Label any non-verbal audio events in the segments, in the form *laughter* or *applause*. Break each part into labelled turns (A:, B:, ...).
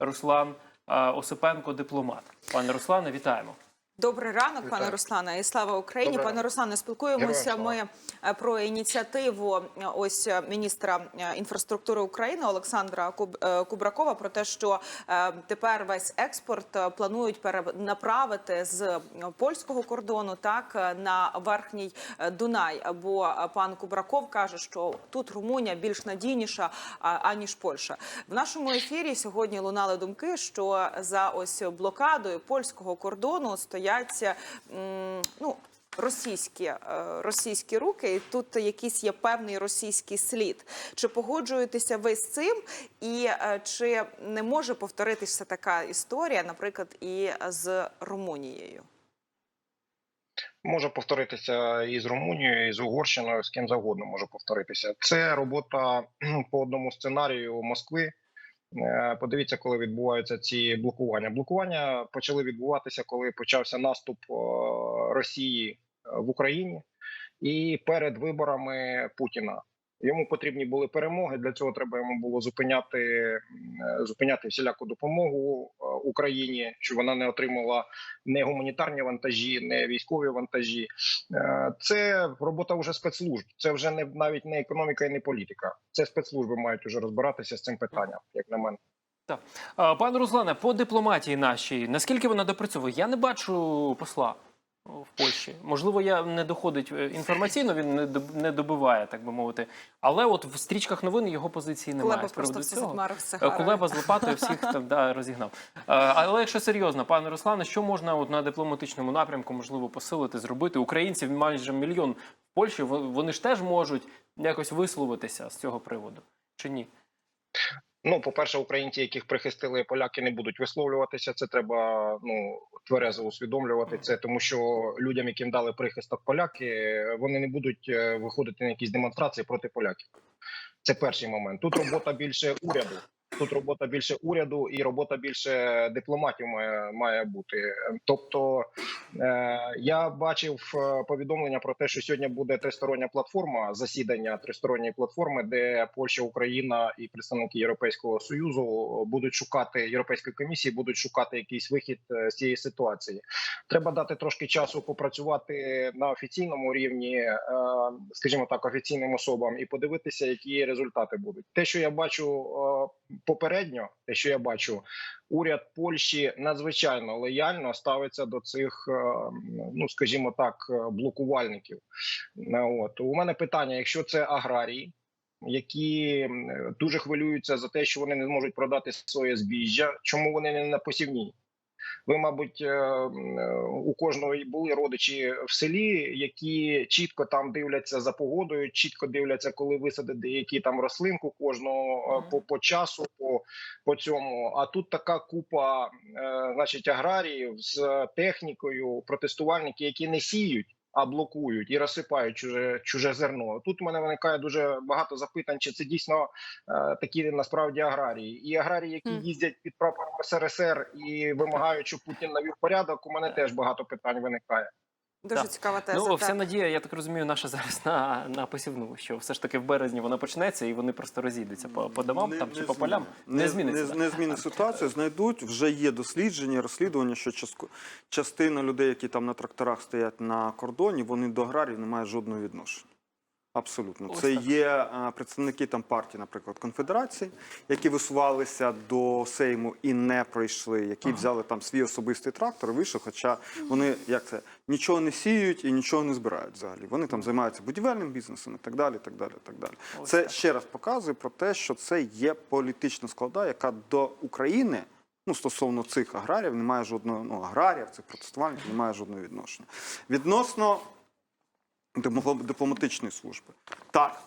A: Руслан Осипенко, дипломат. Пане Руслане, вітаємо.
B: Добрий ранок,
C: Вітаю.
B: пане Руслане, і слава Україні.
C: Добрий
B: Пане. Руслане, спілкуємося ми е, про ініціативу е, ось е, міністра інфраструктури України Олександра Куб- Кубракова про те, що тепер весь експорт планують перенаправити з польського кордону так на верхній Дунай. Бо пан Кубраков каже, що тут Румунія більш надійніша аніж Польща. В нашому ефірі сьогодні лунали думки, що за ось блокадою польського кордону стоять м, ну. Російські е, російські руки, і тут якийсь є певний російський слід. Чи погоджуєтеся ви з цим? І е, чи не може повторитися така історія, наприклад, і з Румунією?
C: може повторитися і з Румунією, і з Угорщиною, з ким завгодно може повторитися. Це робота по одному сценарію Москви. Е, Подивіться, коли відбуваються ці блокування. Блокування почали відбуватися, коли почався наступ Росії е, в Україні і перед виборами Путіна. Йому потрібні були перемоги. Для цього треба йому було зупиняти зупиняти всіляку допомогу е, Україні, щоб вона не отримала не гуманітарні вантажі, не військові вантажі. Е, Це робота вже спецслужб. Це вже не навіть не економіка і не політика. Це спецслужби мають уже розбиратися з цим питанням, як на мене.
A: Так. Пане Руслане, по дипломатії нашій, наскільки вона допрацьовує? Я не бачу посла в Польщі. Можливо, я не доходить е, інформаційно, він не не добиває, так би мовити. Але от в стрічках новин його позиції немає.
B: Кулеба просто
A: цього. Е, Кулеба з лопатою всіх там да, розігнав. Е, Але якщо серйозно, пане Руслане, що можна от на дипломатичному напрямку можливо посилити, зробити? Українців майже мільйон в Польщі. во- Вони ж теж можуть якось висловитися з цього приводу, чи ні?
C: Ну, по-перше, українці, яких прихистили поляки, не будуть висловлюватися. Це треба ну тверезо усвідомлювати. Це тому, що людям, яким дали прихисток поляки, вони не будуть е, виходити на якісь демонстрації проти поляків. Це перший момент. Тут робота більше уряду. Тут робота більше уряду і робота більше дипломатів має, має бути. Тобто е, я бачив е, повідомлення про те, що сьогодні буде тристороння платформа засідання тристоронньої платформи, де Польща, Україна і представники Європейського союзу будуть шукати європейської комісії, будуть шукати якийсь вихід е, з цієї ситуації. Треба дати трошки часу попрацювати на офіційному рівні, е, скажімо так, офіційним особам, і подивитися, які результати будуть. Те, що я бачу е, попередньо, те, що я бачу, уряд Польщі надзвичайно лояльно ставиться до цих, е, ну скажімо так, е, блокувальників. Е, От у мене питання: якщо це аграрії. Які дуже хвилюються за те, що вони не зможуть продати своє збіжжя, чому вони не на посівній? Ви, мабуть, е, е, у кожного були родичі в селі, які чітко там дивляться за погодою, чітко дивляться, коли висадить деякі там рослинку кожного е, по, по часу, по, по цьому. А тут така купа, значить, аграріїв з технікою, протестувальники, які не сіють. А блокують і розсипають чуже чуже зерно. Тут у мене виникає дуже багато запитань, чи це дійсно е, такі насправді аграрії, і аграрії, які їздять під прапором СРСР і вимагають, щоб Путін навів порядок. У мене теж багато питань виникає.
B: Дуже
A: Так.
B: цікава теза.
A: Ну, вся
B: так.
A: надія, я так розумію, наша зараз на, на посівну, що все ж таки в березні вона почнеться і вони просто розійдуться по, по домам там, чи по полям. Не, зміниться.
D: Не, не змінить ситуацію. Знайдуть вже є дослідження, розслідування, що частку, частина людей, які там на тракторах стоять на кордоні, вони до аграрів не мають жодного відношення. Абсолютно,
A: Ось
D: це
A: так.
D: є представники там партії, наприклад, конфедерації, які висувалися до Сейму і не пройшли, які взяли там свій особистий трактор, і вийшов. Хоча вони як це нічого не сіють і нічого не збирають взагалі. Вони там займаються будівельним бізнесом і так далі. Так далі, так далі.
A: Ось
D: Це
A: так.
D: ще раз показує про те, що це є політична складова, яка до України. Ну, стосовно цих аграріїв немає жодного ну, аграріїв, цих протестувальників немає жодного відношення. Відносно дипломатичної служби. Так,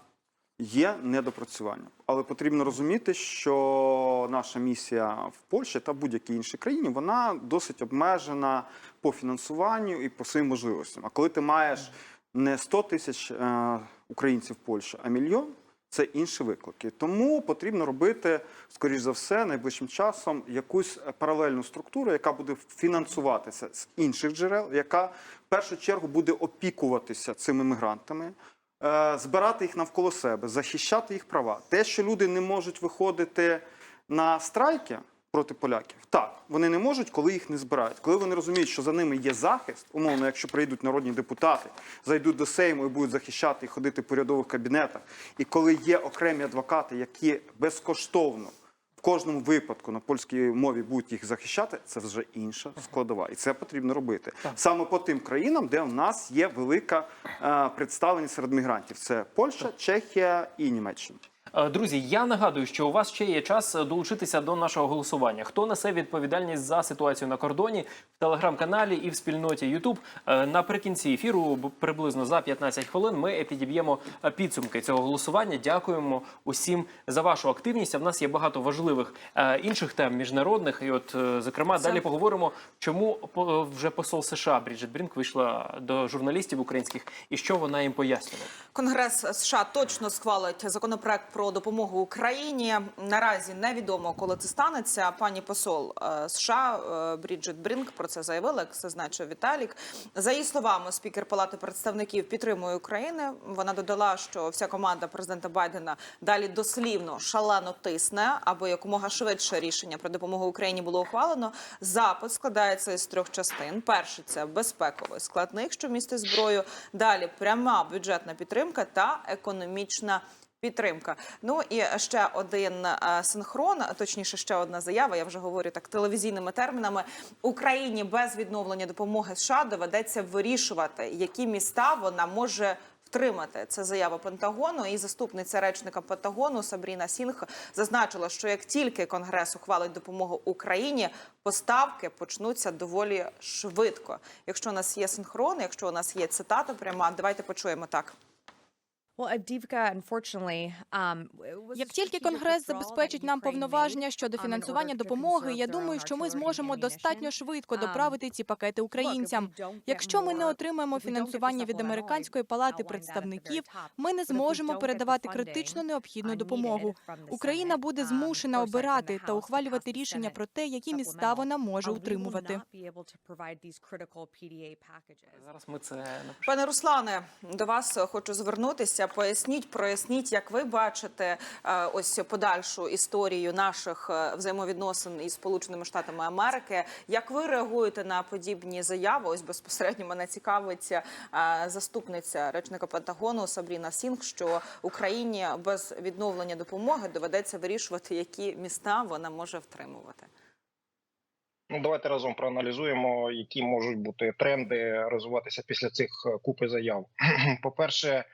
D: є недопрацювання, але потрібно розуміти, що наша місія в Польщі та будь-якій іншій країні вона досить обмежена по фінансуванню і по своїм можливостям. А коли ти маєш не 100 тисяч е, українців в Польщі, а мільйон. Це інші виклики. Тому потрібно робити, скоріш за все, найближчим часом якусь паралельну структуру, яка буде фінансуватися з інших джерел, яка в першу чергу буде опікуватися цими мігрантами, е, збирати їх навколо себе, захищати їх права. Те, що люди не можуть виходити на страйки, проти поляків. Так, вони не можуть, коли їх не збирають. Коли вони розуміють, що за ними є захист, умовно, якщо прийдуть народні депутати, зайдуть до Сейму і будуть захищати і ходити по рядових кабінетах. І коли є окремі адвокати, які безкоштовно в кожному випадку на польській мові будуть їх захищати, це вже інша складова, і це потрібно робити саме по тим країнам, де в нас є велика е, представленість серед мігрантів. Це Польща, Чехія і Німеччина.
A: Е, Друзі, я нагадую, що у вас ще є час долучитися до нашого голосування. Хто несе відповідальність за ситуацію на кордоні в телеграм-каналі і в спільноті YouTube. Е, Наприкінці ефіру, приблизно за 15 хвилин, ми підіб'ємо е, підсумки цього голосування. Дякуємо усім за вашу активність. А в нас є багато важливих інших тем міжнародних. І, от, зокрема, далі поговоримо, чому вже посол США Бріджит Брінк вийшла до журналістів українських і що вона їм пояснювала.
B: Конгрес США точно схвалить законопроект про допомогу Україні. Наразі невідомо, коли це станеться. Пані посол е, США е, Бріджит Брінк про це заявила, як зазначив Віталік. За її словами, спікер Палати представників підтримує Україну. Вона додала, що вся команда президента Байдена далі дослівно шалено тисне, аби якомога швидше рішення про допомогу Україні було ухвалено. Запит складається із трьох частин: перший це безпековий складник, що містить зброю. Далі пряма бюджетна підтримка та економічна. Підтримка. Ну і ще один е, синхрон, точніше, ще одна заява. Я вже говорю так телевізійними термінами. Україні без відновлення допомоги США доведеться вирішувати, які міста вона може втримати. Це заява Пентагону. І заступниця речника Пентагону Сабріна Сінг зазначила, що як тільки Конгрес ухвалить допомогу Україні, поставки почнуться доволі швидко. Якщо у нас є синхрон, якщо у нас є цитата, пряма давайте почуємо так.
E: Як тільки Конгрес забезпечить нам повноваження щодо фінансування допомоги, я думаю, що ми зможемо достатньо швидко доправити ці пакети українцям. Якщо ми не отримаємо фінансування від американської палати представників, ми не зможемо передавати критично необхідну допомогу. Україна буде змушена обирати та ухвалювати рішення про те, які міста вона може утримувати.
A: Зараз ми це.
B: Пане Руслане, до вас хочу звернутися. Поясніть, проясніть, як ви бачите е, ось подальшу історію наших е, взаємовідносин із Сполученими Штатами Америки. Як ви реагуєте на подібні заяви? Ось безпосередньо мене цікавить е, заступниця речника Пентагону Сабріна Сінг, що Україні без відновлення допомоги доведеться вирішувати, які міста вона може втримувати.
C: Ну, давайте разом проаналізуємо, які можуть бути тренди розвиватися після цих купи заяв. *clears throat* По-перше, е,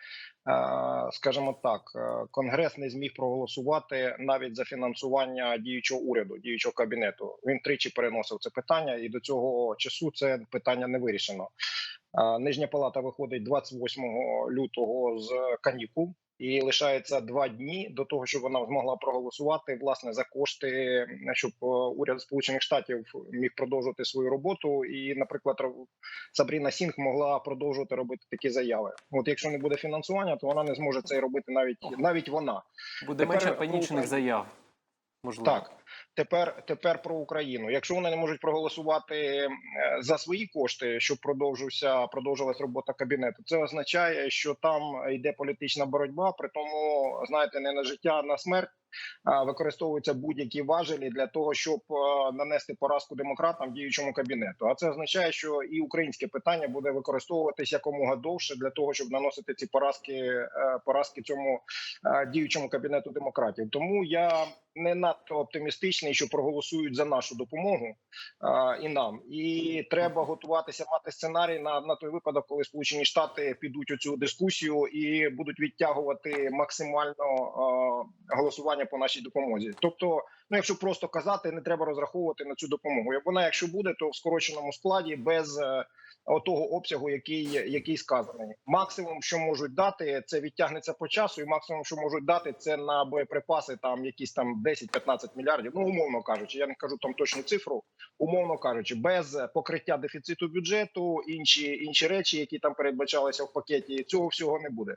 C: скажімо так, е, конгрес не зміг проголосувати навіть за фінансування діючого уряду, діючого кабінету. Він тричі переносив це питання, і до цього часу це питання не вирішено. Е, Нижня палата виходить 28 лютого з канікул. І лишається два дні до того, щоб вона змогла проголосувати власне за кошти, щоб е, уряд Сполучених Штатів міг продовжувати свою роботу. І, наприклад, Сабріна Сінг могла продовжувати робити такі заяви. От якщо не буде фінансування, то вона не зможе це робити навіть навіть вона.
A: Буде
C: Тепер
A: менше панічних заяв. Можливо.
C: Так, тепер, тепер про Україну. Якщо вони не можуть проголосувати е, за свої кошти, щоб продовжився продовжилась робота кабінету, це означає, що там йде політична боротьба. При тому, знаєте, не на життя, а на смерть. Використовуються будь-які важелі для того, щоб е, нанести поразку демократам діючому кабінету. А це означає, що і українське питання буде використовуватись якомога довше для того, щоб наносити ці поразки, е, поразки цьому діючому кабінету демократів. Тому я не надто оптимістичний, що проголосують за нашу допомогу а, і нам. І треба готуватися мати сценарій на, на той випадок, коли Сполучені Штати підуть у цю дискусію і будуть відтягувати максимально а, голосування по нашій допомозі. Тобто, ну якщо просто казати, не треба розраховувати на цю допомогу. Як вона, якщо буде, то в скороченому складі без. е, Отого обсягу, який який сказаний, максимум, що можуть дати, це відтягнеться по часу, і максимум, що можуть дати, це на боєприпаси, там якісь там 10-15 мільярдів. Ну умовно кажучи, я не кажу там точну цифру, умовно кажучи, без покриття дефіциту бюджету, інші інші речі, які там передбачалися в пакеті, цього всього не буде.